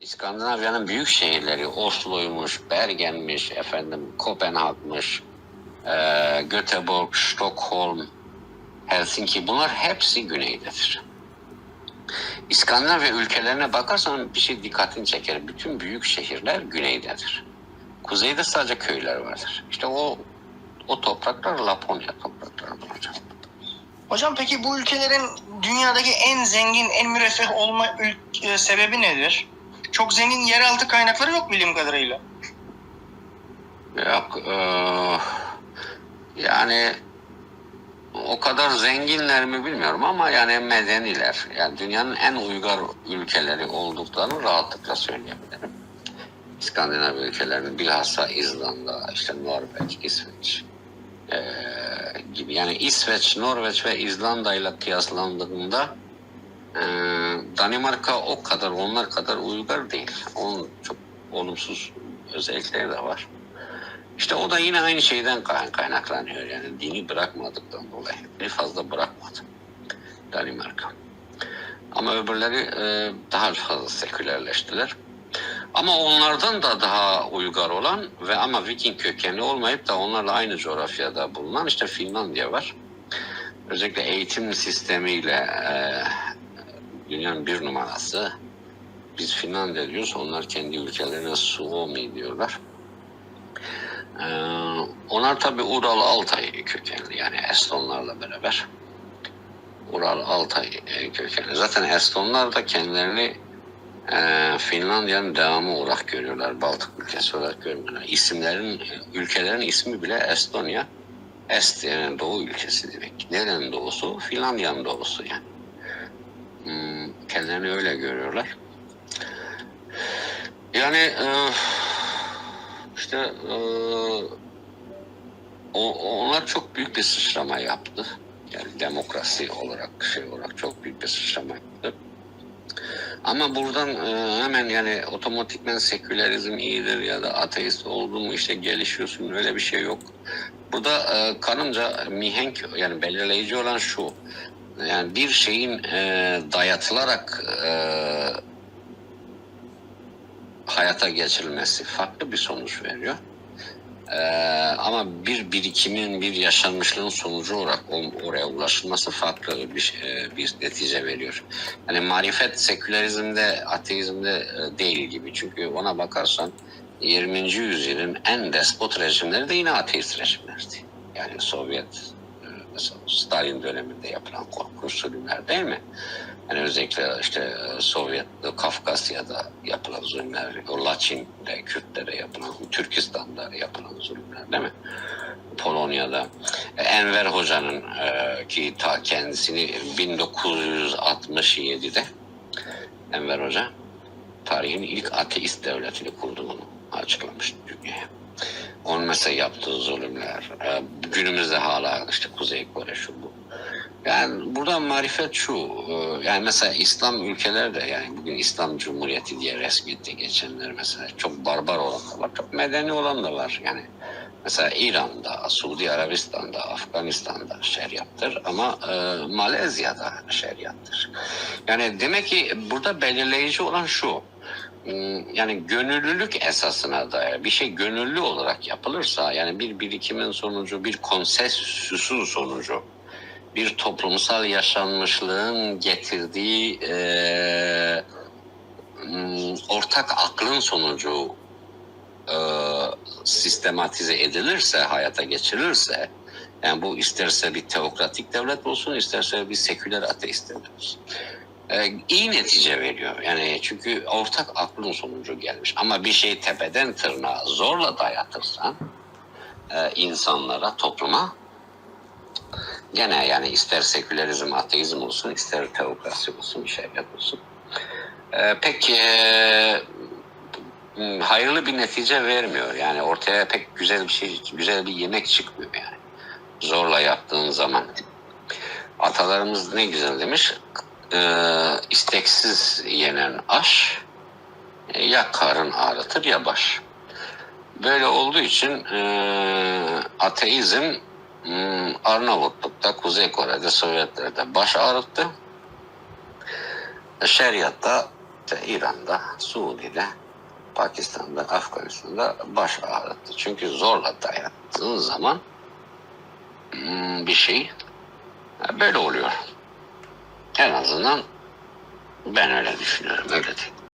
İskandinavya'nın büyük şehirleri Oslo'ymuş, Bergen'miş, efendim Kopenhag'mış, eee Göteborg, Stockholm, Helsinki bunlar hepsi güneydedir. İskandinavya ülkelerine bakarsan bir şey dikkatini çeker. Bütün büyük şehirler güneydedir. Kuzeyde sadece köyler vardır. İşte o o topraklar Laponya toprakları bulacak. Hocam peki bu ülkelerin dünyadaki en zengin, en müreffeh olma e, sebebi nedir? Çok zengin yeraltı kaynakları yok bildiğim kadarıyla. Yok. eee, yani o kadar zenginler mi bilmiyorum ama yani medeniler. Yani dünyanın en uygar ülkeleri olduklarını rahatlıkla söyleyebilirim. İskandinav ülkelerinin bilhassa İzlanda, işte Norveç, İsveç eee, gibi. Yani İsveç, Norveç ve İzlanda ile kıyaslandığında eee, Danimarka o kadar, onlar kadar uygar değil. Onun çok olumsuz özellikleri de var. İşte o da yine aynı şeyden kay- kaynaklanıyor. Yani dini bırakmadıktan dolayı. Dini fazla bırakmadı Danimarka. Ama öbürleri e, daha fazla sekülerleştiler. Ama onlardan da daha uygar olan ve ama Viking kökenli olmayıp da onlarla aynı coğrafyada bulunan işte Finlandiya var. Özellikle eğitim sistemiyle e, dünyanın bir numarası. Biz Finlandiya diyoruz, onlar kendi ülkelerine Suomi diyorlar. Ee, onlar tabi Ural Altay kökenli yani Estonlarla beraber. Ural Altay e, kökenli. Zaten Estonlar da kendilerini e, Finlandiya'nın devamı olarak görüyorlar. Baltık ülkesi olarak görmüyorlar. İsimlerin, e, ülkelerin ismi bile Estonya. Est yani doğu ülkesi demek. Nerenin doğusu? Finlandiya'nın doğusu yani. Kendilerini öyle görüyorlar. Yani e, işte e, onlar çok büyük bir sıçrama yaptı. Yani demokrasi olarak şey olarak çok büyük bir sıçrama yaptı. Ama buradan e, hemen yani otomatikmen sekülerizm iyidir ya da ateist oldun mu işte gelişiyorsun öyle bir şey yok. Burada e, kanımca mihenk yani belirleyici olan şu. Yani bir şeyin e, dayatılarak e, hayata geçirilmesi farklı bir sonuç veriyor. Ee, ama bir birikimin, bir yaşanmışlığın sonucu olarak oraya ulaşılması farklı bir, şey- bir netice veriyor. Yani marifet sekülerizmde, ateizmde e, değil gibi. Çünkü ona bakarsan 20. yüzyılın en despot rejimleri de yine ateist rejimlerdi. Yani Sovyet, e, mesela Stalin döneminde yapılan korkunç zulümler değil mi? Yani özellikle işte e, Sovyet, Kafkasya'da yapılan zulümler, o Laçin'de, Kürtlere yapılan, Türkistan'da yapılan zulümler değil mi? Polonya'da. E, Enver Hoca'nın e, ki ta kendisini 1967'de Enver Hoca tarihin ilk ateist devletini kurduğunu açıklamış dünyaya. Onun mesela yaptığı zulümler, e, günümüzde hala işte Kuzey Kore şu bu. Yani burada marifet şu, e, yani mesela İslam ülkeleri de yani bugün İslam Cumhuriyeti diye resmiyette geçenler mesela çok barbar olan da var, çok medeni olan da var. Yani mesela İran'da, Suudi Arabistan'da, Afganistan'da şeriattır ama e, Malezya'da şeriattır. Yani demek ki burada belirleyici olan şu, yani gönüllülük esasına dair bir şey gönüllü olarak yapılırsa yani bir birikimin sonucu bir konsensüsün sonucu bir toplumsal yaşanmışlığın getirdiği hmm, ortak aklın sonucu eee, sistematize edilirse, hayata geçirilirse, yani bu isterse bir teokratik devlet olsun, isterse bir seküler ateist devlet olsun. Ee, iyi netice veriyor. Yani çünkü ortak aklın sonucu gelmiş. Ama bir şey tepeden tırnağa zorla dayatırsan e, insanlara, topluma gene yani ister sekülerizm, ateizm olsun, ister teokrasi olsun, şeriat olsun. e, pek e, hayırlı bir netice vermiyor. Yani ortaya pek güzel bir şey, güzel bir yemek çıkmıyor yani. Zorla yaptığın zaman. Atalarımız ne güzel demiş. E, isteksiz yenen aş e, ya karın ağrıtır ya baş. Böyle olduğu için e, ateizm m, Arnavutluk'ta, Kuzey Kore'de, Sovyetler'de baş ağrıttı. Şeriatta İran'da, Suudi'de, Pakistan'da, Afganistan'da baş ağrıttı. Çünkü zorla dayattığın zaman hmm, bir şey böyle oluyor. En azından ben öyle düşünüyorum. Öyle değil.